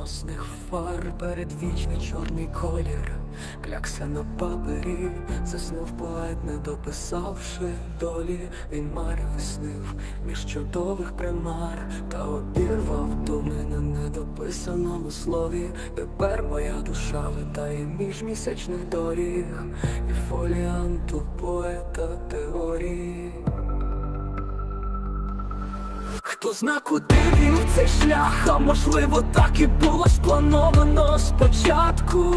носних фар, передвічний чорний колір, клякся на папері, заснув поет, не дописавши долі, він марив і снив між чудових примар, та обірвав думи на недописаному слові. Тепер моя душа витає між місячних доріг, і фоліанту поета теорії. Хто зна, куди він цей шлях, а можливо так і було сплановано спочатку.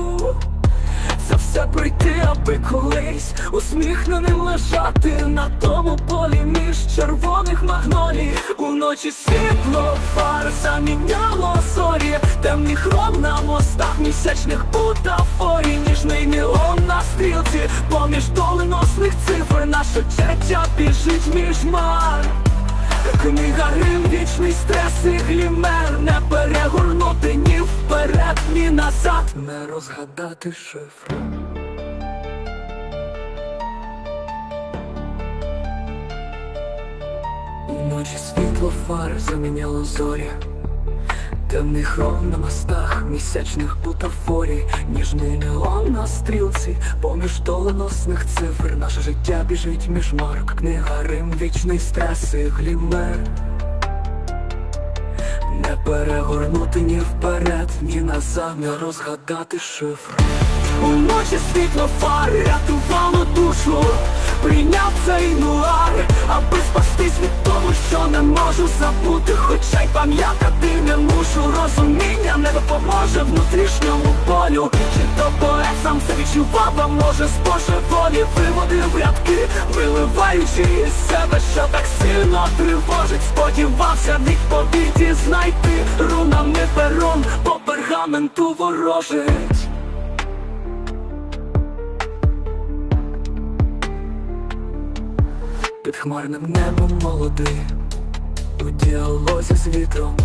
Це все пройти, аби колись усміхненим лежати на тому полі між червоних магнолій. Уночі світло фар заміняло зорі, темний хром на мостах місячних бутафорій, ніжний неон на стрілці, поміж доленосних цифр, наше життя біжить між мар. Книга гарим, вічний стрес і глімер. Не перегорнути ні вперед, ні назад. Не розгадати шифр Ночі світло фар заміняло зорі Темний хром на мостах, місячних бутафорій, ніжний неон на стрілці, поміж доленосних цифр, наше життя біжить між марок, книга Рим, вічний стрес і глімер. Не перегорнути ні вперед, ні назад, не розгадати шифр. Уночі світло фар рятувало душу, прийняв цей нуар, аби спастись від того, що не можу забути, хоча й пам'ятати не мушу. Розуміння не допоможе внутрішньому болю. Чи то поет сам це відчував, а може з волі виводив рядки, виливаючи із себе, що так сильно тривожить. Сподівався відповіді знайти рунами перон по пергаменту ворожить. Під хмарним небом молодий У діалозі з вітром.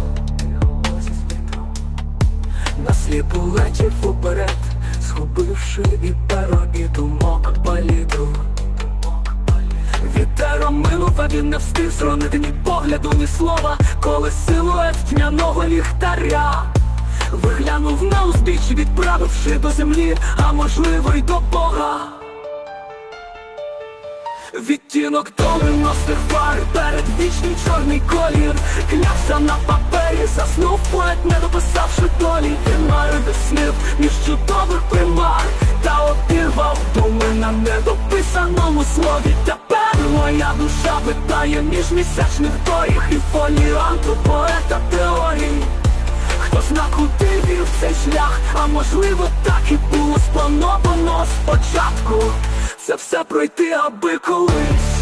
Насліпу летів уперед Схопивши і перо, і думок палітру. Вітером минув, а він не встиг зронити ні погляду, ні слова Коли силует тьмяного ліхтаря. Виглянув на узбіч, відправивши до землі, а можливо й до Бога Відтінок доленосних фар, передвічний чорний колір. Клявся на папері, заснув поет, не дописавши долі. Він марив снив між чудових примар. Та обірвав думи на недописаному слові. Тепер моя душа витає між місячних доріг І фоліанту поета теорій Хто зна, куди вів цей шлях, а можливо так і було сплановано спочатку Все пройти, аби колись